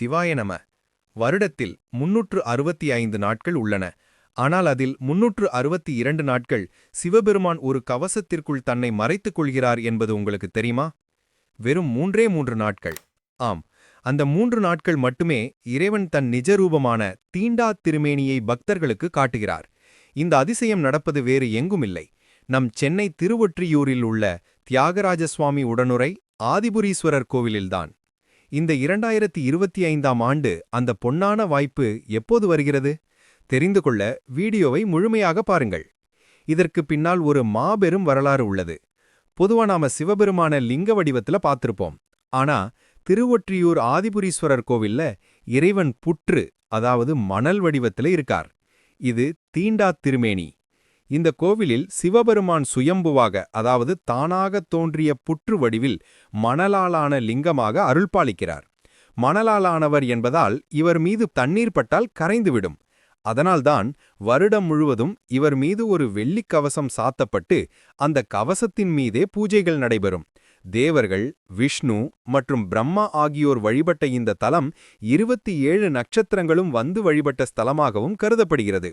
சிவாய நம. வருடத்தில் முன்னூற்று அறுபத்தி ஐந்து நாட்கள் உள்ளன. ஆனால் அதில் முன்னூற்று அறுபத்தி இரண்டு நாட்கள் சிவபெருமான் ஒரு கவசத்திற்குள் தன்னை மறைத்துக் கொள்கிறார் என்பது உங்களுக்கு தெரியுமா? வெறும் மூன்றே மூன்று நாட்கள். ஆம். அந்த மூன்று நாட்கள் மட்டுமே இறைவன் தன் நிஜரூபமான தீண்டா திருமேனியை பக்தர்களுக்கு காட்டுகிறார். இந்த அதிசயம் நடப்பது வேறு எங்குமில்லை. நம் சென்னை திருவொற்றியூரில் உள்ள தியாகராஜ சுவாமி உடனுரை ஆதிபுரீஸ்வரர் கோவிலில்தான். இந்த இரண்டாயிரத்தி இருபத்தி ஐந்தாம் ஆண்டு அந்த பொன்னான வாய்ப்பு எப்போது வருகிறது? தெரிந்து கொள்ள வீடியோவை முழுமையாக பாருங்கள். இதற்கு பின்னால் ஒரு மாபெரும் வரலாறு உள்ளது. பொதுவா நாம சிவபெருமான லிங்க வடிவத்துல பார்த்திருப்போம். ஆனா திருவொற்றியூர் ஆதிபுரீஸ்வரர் கோவில்ல இறைவன் புற்று அதாவது மணல் வடிவத்துல இருக்கார். இது தீண்டா திருமேனி. இந்த கோவிலில் சிவபெருமான் சுயம்புவாக அதாவது தானாக தோன்றிய புற்று வடிவில் மணலாலான லிங்கமாக அருள்பாலிக்கிறார். மணலாலானவர் என்பதால் இவர் மீது தண்ணீர் பட்டால் கரைந்துவிடும். அதனால்தான் வருடம் முழுவதும் இவர் மீது ஒரு வெள்ளிக் கவசம் சாத்தப்பட்டு அந்த கவசத்தின் மீதே பூஜைகள் நடைபெறும். தேவர்கள் விஷ்ணு மற்றும் பிரம்மா ஆகியோர் வழிபட்ட இந்த தலம் இருபத்தி ஏழு நட்சத்திரங்களும் வந்து வழிபட்ட ஸ்தலமாகவும் கருதப்படுகிறது.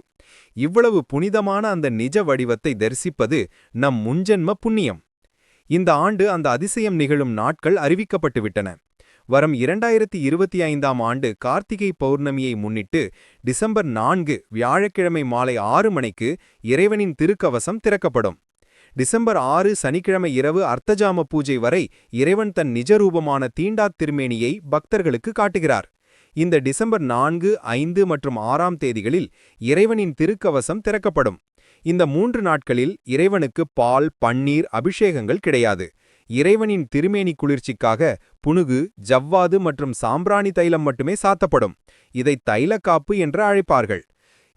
இவ்வளவு புனிதமான அந்த நிஜ வடிவத்தை தரிசிப்பது நம் முன்ஜென்ம புண்ணியம். இந்த ஆண்டு அந்த அதிசயம் நிகழும் நாட்கள் அறிவிக்கப்பட்டுவிட்டன. வரும் இரண்டாயிரத்தி இருபத்தி ஐந்தாம் ஆண்டு கார்த்திகை பௌர்ணமியை முன்னிட்டு டிசம்பர் நான்கு வியாழக்கிழமை மாலை ஆறு மணிக்கு இறைவனின் திருக்கவசம் திறக்கப்படும். டிசம்பர் ஆறு சனிக்கிழமை இரவு அர்த்தஜாம பூஜை வரை இறைவன் தன் நிஜரூபமான தீண்டாத் திருமேனியை பக்தர்களுக்கு காட்டுகிறார். இந்த டிசம்பர் நான்கு ஐந்து மற்றும் ஆறாம் தேதிகளில் இறைவனின் திருக்கவசம் திறக்கப்படும். இந்த மூன்று நாட்களில் இறைவனுக்கு பால் பன்னீர் அபிஷேகங்கள் கிடையாது. இறைவனின் திருமேனி குளிர்ச்சிக்காக புனுகு ஜவ்வாது மற்றும் சாம்பிராணி தைலம் மட்டுமே சாத்தப்படும். இதை தைலக்காப்பு என்று அழைப்பார்கள்.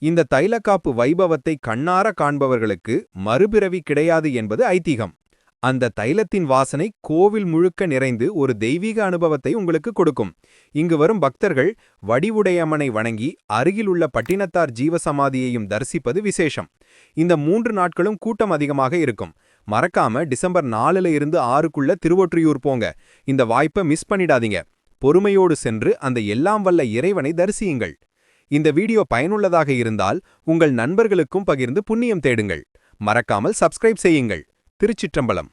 இந்த தைலக்காப்பு வைபவத்தை கண்ணார காண்பவர்களுக்கு மறுபிறவி கிடையாது என்பது ஐதீகம். அந்த தைலத்தின் வாசனை கோவில் முழுக்க நிறைந்து ஒரு தெய்வீக அனுபவத்தை உங்களுக்கு கொடுக்கும். இங்கு வரும் பக்தர்கள் வடிவுடையம்மனை வணங்கி அருகிலுள்ள பட்டினத்தார் ஜீவசமாதியையும் தரிசிப்பது விசேஷம். இந்த மூன்று நாட்களும் கூட்டம் அதிகமாக இருக்கும். மறக்காம டிசம்பர் நாலுல இருந்து ஆறுக்குள்ள திருவொற்றியூர் போங்க. இந்த வாய்ப்பை மிஸ் பண்ணிடாதீங்க. பொறுமையோடு சென்று அந்த எல்லாம் வல்ல இறைவனை தரிசியுங்கள். இந்த வீடியோ பயனுள்ளதாக இருந்தால் உங்கள் நண்பர்களுக்கும் பகிர்ந்து புண்ணியம் தேடுங்கள். மறக்காமல் சப்ஸ்கிரைப் செய்யுங்கள். திருச்சிற்றம்பலம்.